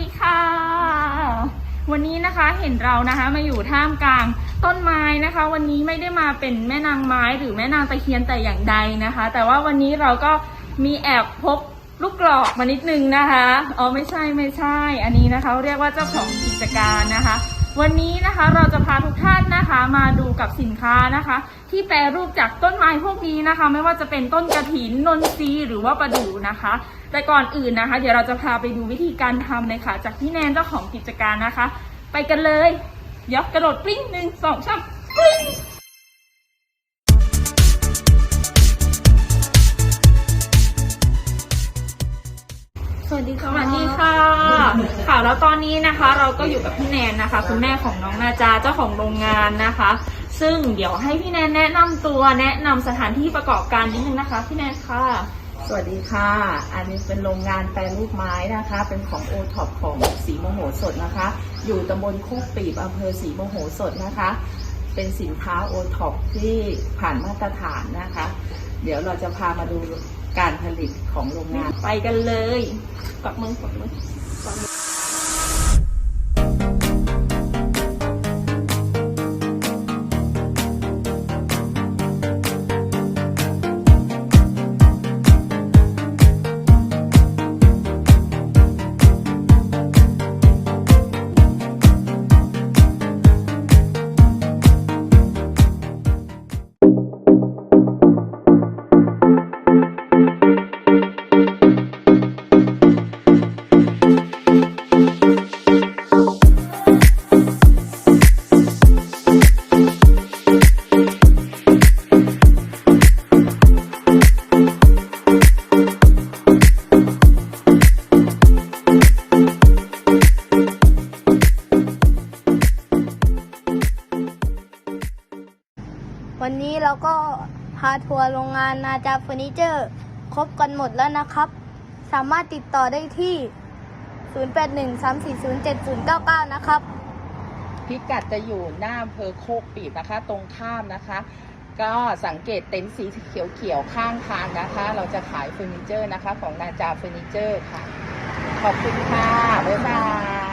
ดีค่ะ วันนี้นะคะเห็นเรานะคะมาอยู่ท่ามกลางต้นไม้นะคะ วันนี้ไม่ได้มาเป็นแม่นางไม้หรือแม่นางตะเคียนแต่อย่างใดนะคะ แต่ว่าวันนี้เราก็มีแอบพกลูกกรอกมานิดนึงนะคะอ๋อไม่ใช่ไม่ใช่ อันนี้นะคะเรียกว่าเจ้าของกิจการนะคะ วันนี้นะคะเราจะพาทุกท่านนะคะมาดูกับสินค้านะคะ ที่แปรรูปจากต้นไม้พวกนี้นะคะ ไม่ว่าจะเป็นต้นกระถินนนทรีย์หรือว่าประดู่นะคะ แต่ก่อนอื่นนะคะ เดี๋ยวเราจะพาไปดูวิธีการทำเลยค่ะ จากพี่แนนเจ้าของกิจการนะคะ ไปกันเลยเดี๋ยวกระโดดปลิ้งหนึ่งสองสามปลิ้งสวัสดีสค่ะวัสดีค่ะ ค่ะแล้วตอนนี้นะคะเราก็อยู่กับพี่แนนนะคะ คุณแม่ของน้องนาจาเจ้าของโรงงานนะคะ ซึ่งเดี๋ยวให้พี่แนนแนะนำตัวแนะนำสถานที่ประกอบการนิดนึงนะคะ พี่แนนค่ะ สวัสดีค่ะ อันนี้เป็นโรงงานแปรรูปไม้นะคะ เป็นของโอท็อปของสีโมโหสดนะคะ อยู่ตำบลโคกปีบอำเภอสีโมโหสดนะคะ เป็นสินค้าโอท็อปที่ผ่านมาตรฐานนะคะ เดี๋ยวเราจะพามาดูการผลิตของโรงงาน ไปกันเลยปักมือปักมือปักมือ วันนี้เราก็พาทัวร์โรงงานนาจาเฟอร์นิเจอร์ ครบกันหมดแล้วนะครับ สามารถติดต่อได้ที่ 0813407099 นะครับ พิกัดจะอยู่หน้าอำเภอโคกปีบนะคะ ตรงข้ามนะคะ ก็สังเกตเต็นท์สีเขียวๆข้างทางนะคะ เราจะขายเฟอร์นิเจอร์นะคะ ของนาจาเฟอร์นิเจอร์ค่ะ ขอบคุณค่ะ บ๊ายบาย